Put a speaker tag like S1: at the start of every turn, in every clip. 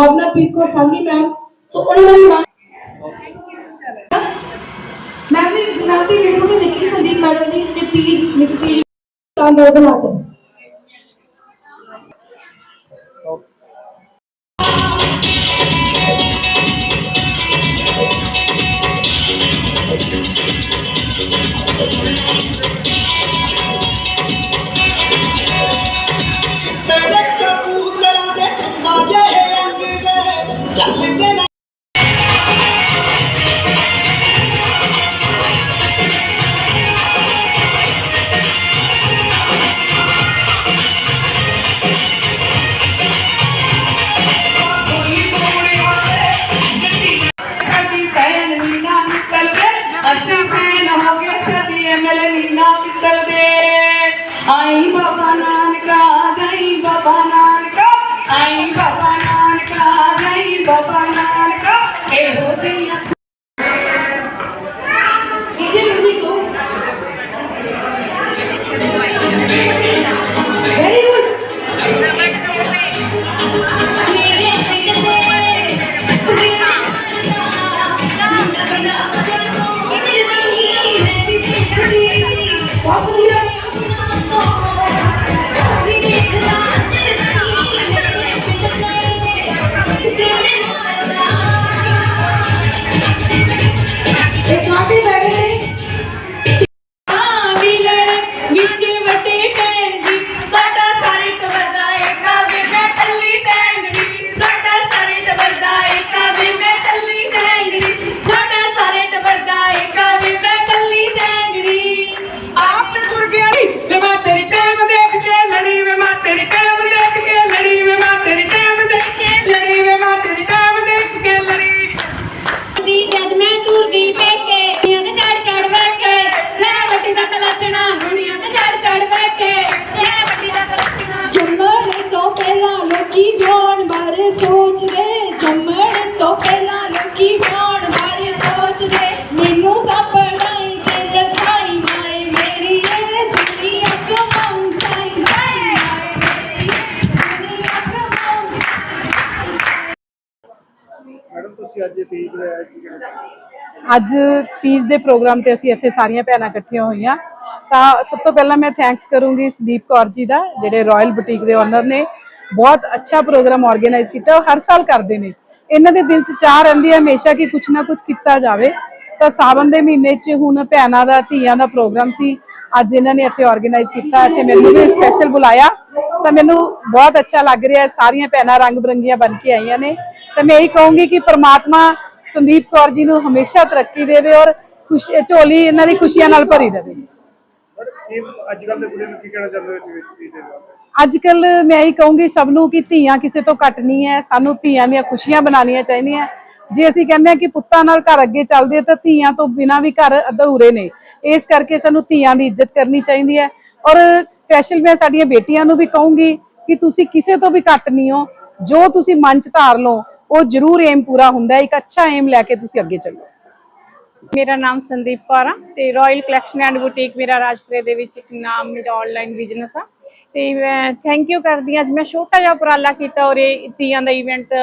S1: ਭਾਵਨਾ ਪ੍ਰੀਤ ਕੌਰ ਸੰਧੀ ma'am so ਉਹਨਾਂ ਨੇ ਮੈਮ ਨੇ ਜਨਾਤੀ ਵੀਡੀਓ ਨੂੰ ਦੇਖੀ ਸੰਦੀਪ ਮੈਡਮ ਦੀ ਤੇ ਤੀਜ ਮਿਸ ਤਾਂ ਦੋ ਬਣਾ ਕੇ
S2: ਗਏ ਚੱਲਦੇ ਨਾ
S3: ਸਾਡੀ ਭੈਣ ਵੀ ਨਾ
S4: ਮੈਡਮ ਅੱਜ ਤੀਜ ਹੋਇਆ ਕੀ ਕਹਿਣਾ
S5: ਅੱਜ ਤੀਜ ਦੇ ਪ੍ਰੋਗਰਾਮ ਤੇ ਅਸੀਂ ਇੱਥੇ ਸਾਰੀਆਂ ਭੈਣਾਂ ਇਕੱਠੀਆਂ ਹੋਈਆਂ। ਤਾਂ ਸਭ ਤੋਂ ਪਹਿਲਾਂ ਮੈਂ ਥੈਂਕਸ ਕਰੂੰਗੀ ਸੰਦੀਪ ਕੌਰ ਜੀ ਦਾ, ਜਿਹੜੇ ਰਾਇਲ ਬੁਟੀਕ ਦੇ ਓਨਰ ਨੇ। ਬਹੁਤ ਅੱਛਾ ਪ੍ਰੋਗਰਾਮ ਆਰਗੇਨਾਈਜ਼ ਕੀਤਾ, ਉਹ ਹਰ ਸਾਲ ਕਰਦੇ ਨੇ। ਇਹਨਾਂ ਦੇ ਦਿਲ 'ਚ ਚਾਹ ਰਹਿੰਦੀ ਹੈ ਹਮੇਸ਼ਾ ਕਿ ਕੁਝ ਨਾ ਕੁਝ ਕੀਤਾ ਜਾਵੇ। ਤਾਂ ਸਾਵਨ ਦੇ ਮਹੀਨੇ 'ਚ ਹੁਣ ਭੈਣਾਂ ਦਾ, ਧੀਆਂ ਦਾ ਪ੍ਰੋਗਰਾਮ ਸੀ। ਅੱਜ ਇਹਨਾਂ ਨੇ ਇੱਥੇ ਆਰਗੇਨਾਈਜ਼ ਕੀਤਾ, ਇੱਥੇ ਮੈਨੂੰ ਵੀ ਸਪੈਸ਼ਲ ਬੁਲਾਇਆ। ਤਾਂ ਮੈਨੂੰ ਬਹੁਤ ਅੱਛਾ ਲੱਗ ਰਿਹਾ, ਸਾਰੀਆਂ ਭੈਣਾਂ ਰੰਗ ਬਰੰਗੀਆਂ ਬਣ ਕੇ ਆਈਆਂ ਨੇ। ਤਾਂ ਮੈਂ ਇਹੀ ਕਹੂੰਗੀ ਕਿ ਪ੍ਰਮਾਤਮਾ ਸੰਦੀਪ ਕੌਰ ਜੀ ਨੂੰ ਹਮੇਸ਼ਾ ਤਰੱਕੀ ਦੇਵੇ ਔਰ ਖੁਸ਼ ਝੋਲੀ ਇਹਨਾਂ ਦੀ ਖੁਸ਼ੀਆਂ ਨਾਲ ਭਰੀ ਦੇਵੇ।
S4: ਅੱਜ ਕੱਲ੍ਹ ਦੇ ਬੁੜੇ ਨੂੰ ਕੀ ਕਹਿਣਾ ਚਾਹੁੰਦੇ ਹੋ ਤੁਸੀਂ ਤੀਜ ਦੇ ਬਾਰੇ
S5: ਅੱਜ ਕੱਲ ਮੈਂ ਇਹੀ ਕਹੂੰਗੀ ਸਭ ਨੂੰ ਕਿ ਧੀਆਂ ਕਿਸੇ ਤੋਂ ਘੱਟ ਨਹੀਂ ਹੈ ਸਾਨੂੰ ਧੀਆਂ ਦੀਆਂ ਖੁਸ਼ੀਆਂ ਬਣਾਉਣੀਆਂ ਚਾਹੀਦੀਆਂ। ਜੇ ਅਸੀਂ ਕਹਿੰਦੇ ਹਾਂ ਕਿ ਪੁੱਤਾਂ ਨਾਲ ਘਰ ਅੱਗੇ ਚੱਲਦੇ ਆ ਤਾਂ ਧੀਆਂ ਤੋਂ ਬਿਨਾ ਵੀ ਘਰ ਅਧੂਰੇ ਨੇ। ਇਸ ਕਰਕੇ ਸਾਨੂੰ ਧੀਆਂ ਦੀ ਇੱਜ਼ਤ ਕਰਨੀ ਚਾਹੀਦੀ ਹੈ। ਔਰ ਸਪੈਸ਼ਲ ਮੈਂ ਸਾਡੀਆਂ ਬੇਟੀਆਂ ਨੂੰ ਵੀ ਕਹੂੰਗੀ ਕਿ ਤੁਸੀਂ ਕਿਸੇ ਤੋਂ ਵੀ ਘੱਟ ਨਹੀਂ ਹੋ। ਜੋ ਤੁਸੀਂ ਮਨ ਚ ਧਾਰ ਲਓ ਉਹ ਜ਼ਰੂਰ ਏਮ ਪੂਰਾ ਹੁੰਦਾ ਇੱਕ ਅੱਛਾ ਏਮ ਲੈ ਕੇ ਤੁਸੀਂ ਅੱਗੇ ਚੱਲੋ।
S6: ਮੇਰਾ ਨਾਮ ਸੰਦੀਪ ਕੌਰ ਆ ਤੇ ਰਾਇਲ ਕਲੈਕਸ਼ਨ ਐਂਡ ਬੁਟੀਕ ਮੇਰਾ ਰਾਜਪੁਰੇ ਦੇ ਵਿੱਚ ਇੱਕ ਨਾਮ ਮੇਰਾ ਆਨਲਾਈਨ ਬਿਜ਼ਨਸ ਆ। ਤੇ ਮੈਂ ਥੈਂਕ ਯੂ ਕਰਦੀ ਹਾਂ, ਅੱਜ ਮੈਂ ਛੋਟਾ ਜਿਹਾ ਉਪਰਾਲਾ ਕੀਤਾ ਔਰ ਇਹ ਤੀਆਂ ਦਾ ਇਵੈਂਟ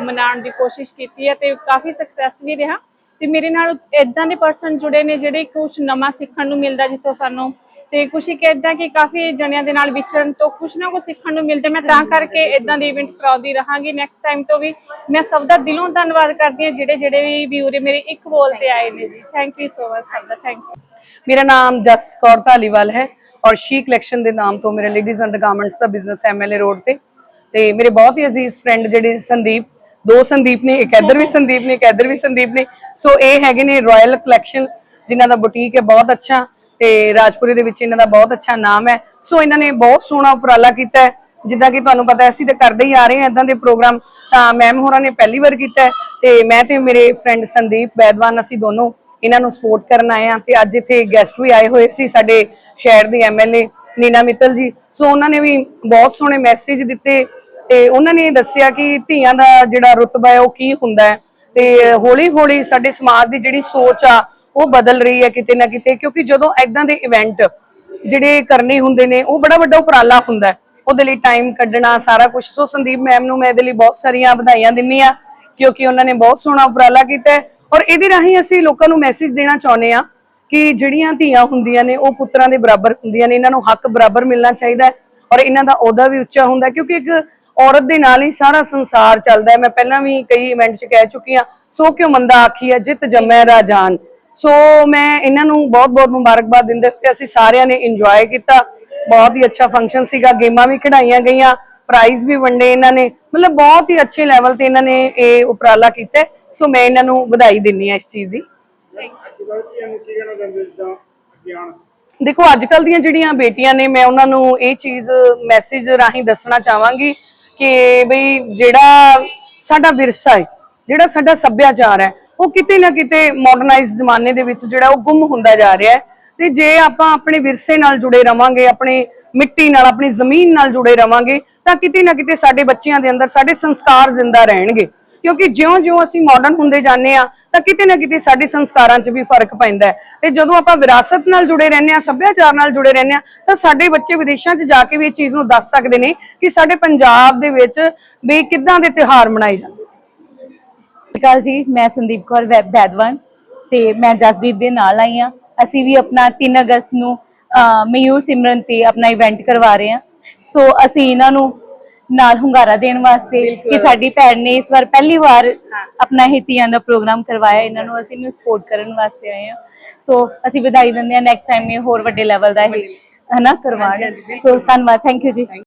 S6: ਮਨਾਉਣ ਦੀ ਕੋਸ਼ਿਸ਼ ਕੀਤੀ ਹੈ ਤੇ ਕਾਫੀ ਸਕਸੈਸ ਵੀ ਰਿਹਾ। ਤੇ ਮੇਰੇ ਨਾਲ ਇਦਾਂ ਦੇ ਪਰਸਨ ਜੁੜੇ ਨੇ ਜਿਹੜੇ ਕੁਝ ਨਵਾਂ ਸਿੱਖਣ ਨੂੰ ਮਿਲਦਾ, ਜਿੱਥੋਂ ਸਾਨੂੰ ਤੇ ਕੁਝ ਇੱਕ ਏਦਾਂ ਕਿ ਕਾਫੀ ਜਣਿਆਂ ਦੇ ਨਾਲ ਵਿਚਰਨ ਤੋਂ ਕੁਝ ਨਾ ਕੁਝ ਸਿੱਖਣ ਨੂੰ ਮਿਲਦਾ। ਮੈਂ ਤਾਂ ਕਰਕੇ ਇਦਾਂ ਦੇ ਇਵੈਂਟ ਕਰਾਉਂਦੀ ਰਹਾਂਗੀ। ਨੈਕਸਟ ਟਾਈਮ ਤੋਂ ਵੀ ਮੈਂ ਸਭ ਦਾ ਦਿਲੋਂ ਧੰਨਵਾਦ ਕਰਦੀ ਹਾਂ, ਜਿਹੜੇ ਜਿਹੜੇ ਵੀ ਵੀਰੇ ਮੇਰੇ ਇੱਕ ਬੋਲ ਤੇ ਆਏ ਨੇ ਜੀ। ਥੈਂਕ ਯੂ ਸੋ ਮਚ ਸਭ ਦਾ ਥੈਂਕ ਯੂ
S7: ਮੇਰਾ ਨਾਮ ਜਸ ਕੌਰ ਧਾਲੀਵਾਲ ਹੈ ਔਰ ਸ਼ੀ ਕਲੈਕਸ਼ਨ ਦੇ ਨਾਮ ਤੋਂ ਮੇਰਾ ਲੇਡੀਜ਼ ਐਂਡ ਗਾਰਮੈਂਟਸ ਦਾ ਬਿਜ਼ਨਸ ਐਮਐਲਏ ਰੋਡ ਤੇ। ਤੇ ਮੇਰੇ ਬਹੁਤ ਹੀ ਅਜ਼ੀਜ਼ ਫਰੈਂਡ ਜਿਹੜੇ ਸੰਦੀਪ, ਦੋ ਸੰਦੀਪ ਨੇ, ਇੱਕ ਇੱਧਰ ਵੀ ਸੰਦੀਪ ਨੇ, ਇੱਕ ਇੱਧਰ ਵੀ ਸੰਦੀਪ ਨੇ। ਸੋ ਇਹ ਹੈਗੇ ਨੇ ਰਾਇਲ ਕਲੈਕਸ਼ਨ ਜਿਨ੍ਹਾਂ ਦਾ ਬੁਟੀਕ ਹੈ, ਬਹੁਤ ਅੱਛਾ। ਤੇ ਰਾਜਪੁਰੇ ਦੇ ਵਿੱਚ ਇਹਨਾਂ ਦਾ ਬਹੁਤ ਅੱਛਾ ਨਾਮ ਹੈ। ਸੋ ਇਹਨਾਂ ਨੇ ਬਹੁਤ ਸੋਹਣਾ ਉਪਰਾਲਾ ਕੀਤਾ ਹੈ। ਜਿੱਦਾਂ ਕਿ ਤੁਹਾਨੂੰ ਪਤਾ ਅਸੀਂ ਤਾਂ ਕਰਦੇ ਹੀ ਆ ਰਹੇ ਹਾਂ ਇਦਾਂ ਦੇ ਪ੍ਰੋਗਰਾਮ। ਤਾਂ ਮੈਮ ਹੋਰਾਂ ਨੇ ਪਹਿਲੀ ਵਾਰ ਕੀਤਾ ਹੈ ਤੇ ਮੈਂ ਤੇ ਮੇਰੇ ਫਰੈਂਡ ਸੰਦੀਪ, ਬੈਦਵਾਨ ਅਸੀਂ ਦੋਨੋਂ ਇਹਨਾਂ ਨੂੰ ਸਪੋਰਟ ਕਰਨ ਆਏ ਆ ਤੇ ਅੱਜ ਇੱਥੇ ਗੈਸਟ ਵੀ ਆਏ ਹੋਏ ਸੀ ਸਾਡੇ ਸ਼ਹਿਰ ਦੇ ਐਮਐਲਏ ਨੀਨਾ ਮਿੱਤਲ ਜੀ। ਸੋ ਉਹਨਾਂ ਨੇ ਵੀ ਬਹੁਤ ਸੋਹਣੇ ਮੈਸੇਜ ਦਿੱਤੇ ਤੇ ਉਹਨਾਂ ਨੇ ਦੱਸਿਆ ਕਿ ਧੀਆਂ ਦਾ ਜਿਹੜਾ ਰੁਤਬਾ ਹੈ ਉਹ ਕੀ ਹੁੰਦਾ ਹੈ। ਤੇ ਹੌਲੀ ਹੌਲੀ ਸਾਡੇ ਸਮਾਜ ਦੀ ਜਿਹੜੀ ਸੋਚ ਆ ਉਹ ਬਦਲ ਰਹੀ ਹੈ ਕਿਤੇ ਨਾ ਕਿਤੇ, ਕਿਉਂਕਿ ਜਦੋਂ ਐਦਾਂ ਦੇ ਇਵੈਂਟ ਜਿਹੜੇ ਕਰਨੇ ਹੁੰਦੇ ਨੇ, ਉਹ ਬੜਾ ਵੱਡਾ ਉਪਰਾਲਾ ਹੁੰਦਾ ਹੈ। ਉਹਦੇ ਲਈ ਟਾਈਮ ਕੱਢਣਾ, ਸਾਰਾ ਕੁਝ ਸੋ ਸੰਦੀਪ ਮੈਮ ਨੂੰ ਮੈਂ ਇਹਦੇ ਲਈ ਬਹੁਤ ਸਾਰੀਆਂ ਵਧਾਈਆਂ ਦਿੰਨੀ ਆ ਕਿਉਂਕਿ ਉਹਨਾਂ ਨੇ ਬਹੁਤ ਸੋਹਣਾ ਉਪਰਾਲਾ ਕੀਤਾ ਔਰ ਇਹਦੇ ਰਾਹੀਂ ਅਸੀਂ ਲੋਕਾਂ ਨੂੰ ਮੈਸੇਜ ਦੇਣਾ ਚਾਹੁੰਦੇ ਆ ਕਿ ਜਿਹੜੀਆਂ ਧੀਆਂ ਹੁੰਦੀਆਂ ਨੇ, ਉਹ ਪੁੱਤਰਾਂ ਦੇ ਬਰਾਬਰ ਹੁੰਦੀਆਂ ਨੇ। ਇਹਨਾਂ ਨੂੰ ਹੱਕ ਬਰਾਬਰ ਮਿਲਣਾ ਚਾਹੀਦਾ ਔਰ ਇਹਨਾਂ ਦਾ ਅਹੁਦਾ ਵੀ ਉੱਚਾ ਹੁੰਦਾ ਕਿਉਂਕਿ ਇੱਕ ਔਰਤ ਦੇ ਨਾਲ ਹੀ ਸਾਰਾ ਸੰਸਾਰ ਚੱਲਦਾ ਹੈ। ਮੈਂ ਪਹਿਲਾਂ ਵੀ ਕਈ ਇਵੈਂਟ 'ਚ ਕਹਿ ਚੁੱਕੀ ਹਾਂ, ਸੋ ਕਿਉਂ ਮੰਦਾ ਆਖੀ ਹੈ ਜਿੱਤ ਜੰਮੈ ਰਾਜਾਨ ਸੋ ਮੈਂ ਇਹਨਾਂ ਨੂੰ ਬਹੁਤ-ਬਹੁਤ ਮੁਬਾਰਕਬਾਦ ਦਿੰਦੇ ਹੋਏ ਅਸੀਂ ਸਾਰਿਆਂ ਨੇ ਇੰਜੋਏ ਕੀਤਾ। ਬਹੁਤ ਹੀ ਅੱਛਾ ਫੰਕਸ਼ਨ ਸੀਗਾ, ਗੇਮਾਂ ਵੀ ਖਿਡਾਈਆਂ ਗਈਆਂ ਪ੍ਰਾਈਜ਼ ਵੀ ਵੰਡੇ ਇਹਨਾਂ ਨੇ। ਮਤਲਬ ਬਹੁਤ ਹੀ ਅੱਛੇ ਲੈਵਲ ਤੇ ਇਹਨਾਂ ਨੇ ਇਹ ਉਪਰਾਲਾ ਕੀਤਾ। ਸੋ ਮੈਂ ਇਹਨਾਂ ਨੂੰ ਵਧਾਈ ਦਿੰਨੀ ਆ ਇਸ ਚੀਜ਼ ਦੀ। ਦੇਖੋ ਅੱਜ ਕੱਲ ਦੀਆਂ ਜਿਹੜੀਆਂ ਬੇਟੀਆਂ ਨੇ, ਮੈਂ ਉਹਨਾਂ ਨੂੰ ਇਹ ਚੀਜ਼ ਮੈਸੇਜ ਰਾਹੀਂ ਦੱਸਣਾ ਚਾਹਾਂਗੀ ਕਿ ਬਈ ਜਿਹੜਾ ਸਾਡਾ ਵਿਰਸਾ ਹੈ, ਜਿਹੜਾ ਸਾਡਾ ਸੱਭਿਆਚਾਰ ਹੈ ਉਹ ਕਿਤੇ ਨਾ ਕਿਤੇ ਮਾਡਰਨਾਈਜ਼ ਜ਼ਮਾਨੇ ਦੇ ਵਿੱਚ ਜਿਹੜਾ ਉਹ ਗੁੰਮ ਹੁੰਦਾ ਜਾ ਰਿਹਾ ਹੈ। ਤੇ ਜੇ ਆਪਾਂ ਆਪਣੇ ਵਿਰਸੇ ਨਾਲ ਜੁੜੇ ਰਵਾਂਗੇ, ਆਪਣੇ ਮਿੱਟੀ ਨਾਲ, ਆਪਣੀ ਜ਼ਮੀਨ ਨਾਲ ਜੁੜੇ ਰਵਾਂਗੇ, ਤਾਂ ਕਿਤੇ ਨਾ ਕਿਤੇ ਸਾਡੇ ਬੱਚਿਆਂ ਦੇ ਅੰਦਰ, ਸਾਡੇ ਸੰਸਕਾਰ ਜ਼ਿੰਦਾ ਰਹਿਣਗੇ। ਕਿਉਂਕਿ ਜਿਉਂ-ਜਿਉਂ ਅਸੀਂ ਮਾਡਰਨ ਹੁੰਦੇ ਜਾਂਦੇ ਆ ਤਾਂ ਕਿਤੇ ਨਾ ਕਿਤੇ ਸਾਡੇ ਸੰਸਕਾਰਾਂ 'ਚ ਵੀ ਫ਼ਰਕ ਪੈਂਦਾ ਹੈ। ਤੇ ਜਦੋਂ ਆਪਾਂ ਵਿਰਾਸਤ ਨਾਲ ਜੁੜੇ ਰਹਿੰਦੇ ਆ ਸੱਭਿਆਚਾਰ ਨਾਲ ਜੁੜੇ ਰਹਿੰਦੇ ਆ ਤਾਂ ਸਾਡੇ ਬੱਚੇ ਵਿਦੇਸ਼ਾਂ 'ਚ ਜਾ ਕੇ ਵੀ ਇਹ ਚੀਜ਼ ਨੂੰ ਦੱਸ ਸਕਦੇ ਨੇ ਕਿ ਸਾਡੇ ਪੰਜਾਬ ਦੇ ਵਿੱਚ ਵੀ ਕਿੱਦਾਂ ਦੇ ਤਿਉਹਾਰ ਮਨਾਏ ਜਾਂਦੇ
S8: ਸਤਿ ਸ਼੍ਰੀ ਅਕਾਲ ਜੀ ਮੈਂ ਸੰਦੀਪ ਕੌਰ ਵੈ- ਬੈਦਵਾਨ ਤੇ ਮੈਂ ਜਸਦੀਪ ਦੇ ਨਾਲ ਆਈ ਆ ਅਸੀਂ ਵੀ ਆਪਣਾ 3 ਅਗਸਤ ਨੂੰ ਮਯੂਰ ਸਿਮਰਨ ਤੇ ਆਪਣਾ ਇਵੈਂਟ ਕਰਵਾ ਰਹੇ ਹਾਂ। ਸੋ ਅਸੀਂ ਇਹਨਾਂ ਨੂੰ ਨਾਲ ਹੁੰਗਾਰਾ ਦੇਣ ਵਾਸਤੇ ਕਿ ਸਾਡੀ ਭੈਣ ਨੇ ਇਸ ਵਾਰ ਪਹਿਲੀ ਵਾਰ ਆਪਣਾ ਇਹ ਤੀਆਂ ਦਾ ਪ੍ਰੋਗਰਾਮ ਕਰਵਾਇਆ। ਇਹਨਾਂ ਨੂੰ ਅਸੀਂ ਨੂੰ ਸਪੋਰਟ ਕਰਨ ਵਾਸਤੇ ਆਏ ਹਾਂ। ਸੋ ਅਸੀਂ ਵਧਾਈ ਦਿੰਦੇ ਹਾਂ। ਨੈਕਸਟ ਟਾਈਮ ਇਹ ਹੋਰ ਵੱਡੇ ਲੈਵਲ ਦਾ ਇਹ ਹਨਾ ਕਰਵਾਉਣ। ਸੋ ਧੰਨਵਾਦ। ਥੈਂਕ ਯੂ ਜੀ।